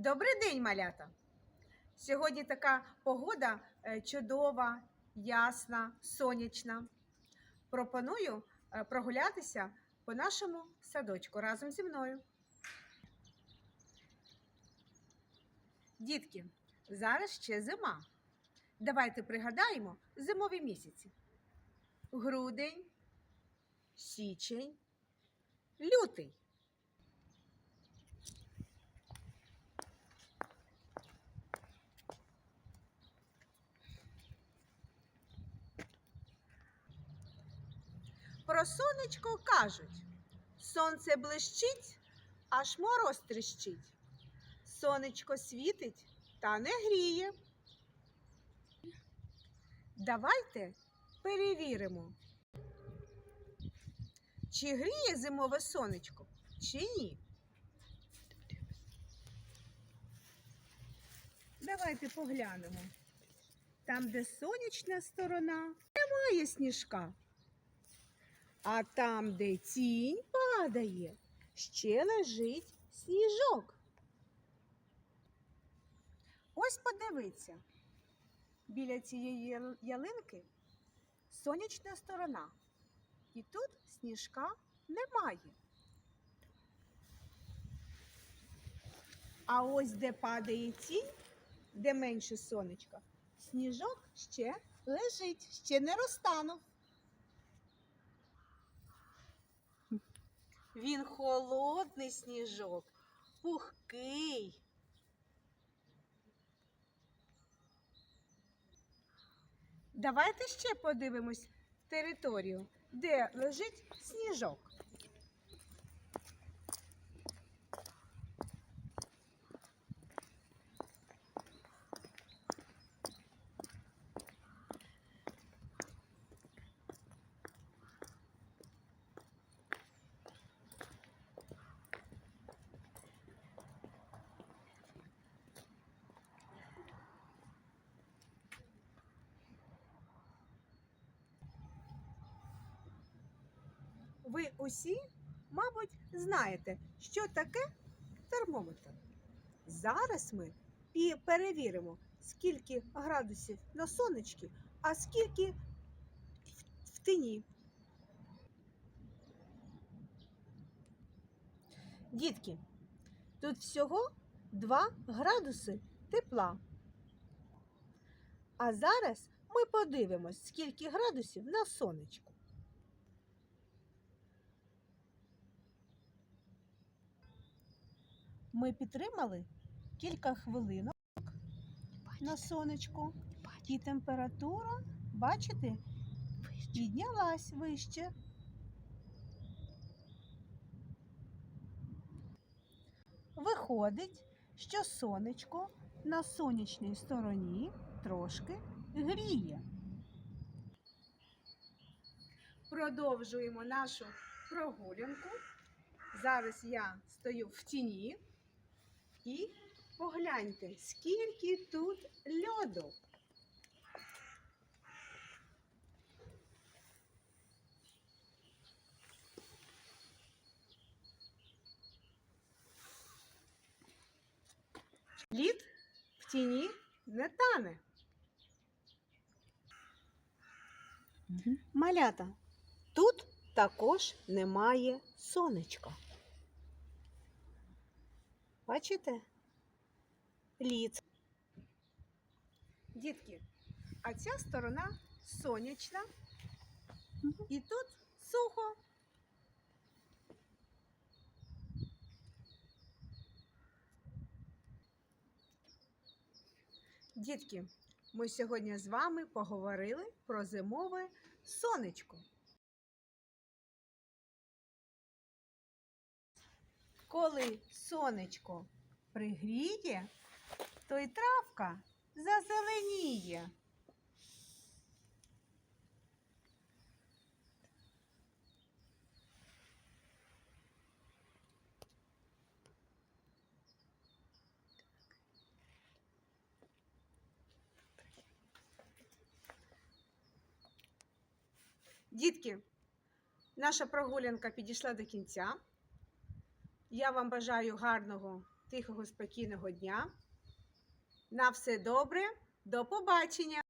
Добрий день, малята! Сьогодні така погода е, чудова, ясна, сонячна. Пропоную е, прогулятися по нашому садочку разом зі мною. Дітки, зараз ще зима. Давайте пригадаємо зимові місяці: грудень, січень, лютий. Про сонечко кажуть: сонце блищить, аж мороз тріщить. Сонечко світить та не гріє. Давайте перевіримо, чи гріє зимове сонечко, чи ні. Давайте поглянемо. Там, де сонячна сторона, немає сніжка. А там, де тінь падає, ще лежить сніжок. Ось подивіться, біля цієї ялинки сонячна сторона. І тут сніжка немає. А ось де падає тінь, де менше сонечка, сніжок ще лежить, ще не розтанув. Він холодний сніжок, пухкий. Давайте ще подивимось територію, де лежить сніжок. Ви усі, мабуть, знаєте, що таке термометр. Зараз ми перевіримо, скільки градусів на сонечці, а скільки в тіні. Дітки, тут всього 2 градуси тепла. А зараз ми подивимось, скільки градусів на сонечку. Ми підтримали кілька хвилинок на сонечку, і температура, бачите, піднялась вище. Виходить, що сонечко на сонячній стороні трошки гріє. Продовжуємо нашу прогулянку. Зараз я стою в тіні і погляньте, скільки тут льоду. Лід в тіні не тане. Малята, тут також немає сонечка. Бачите? Лід. Дітки, а ця сторона сонячна. І тут сухо. Дітки, ми сьогодні з вами поговорили про зимове сонечко. Коли сонечко пригріє, то й травка зазеленіє. Дітки, наша прогулянка підійшла до кінця. Я вам бажаю гарного тихого, спокійного дня. На все добре, до побачення!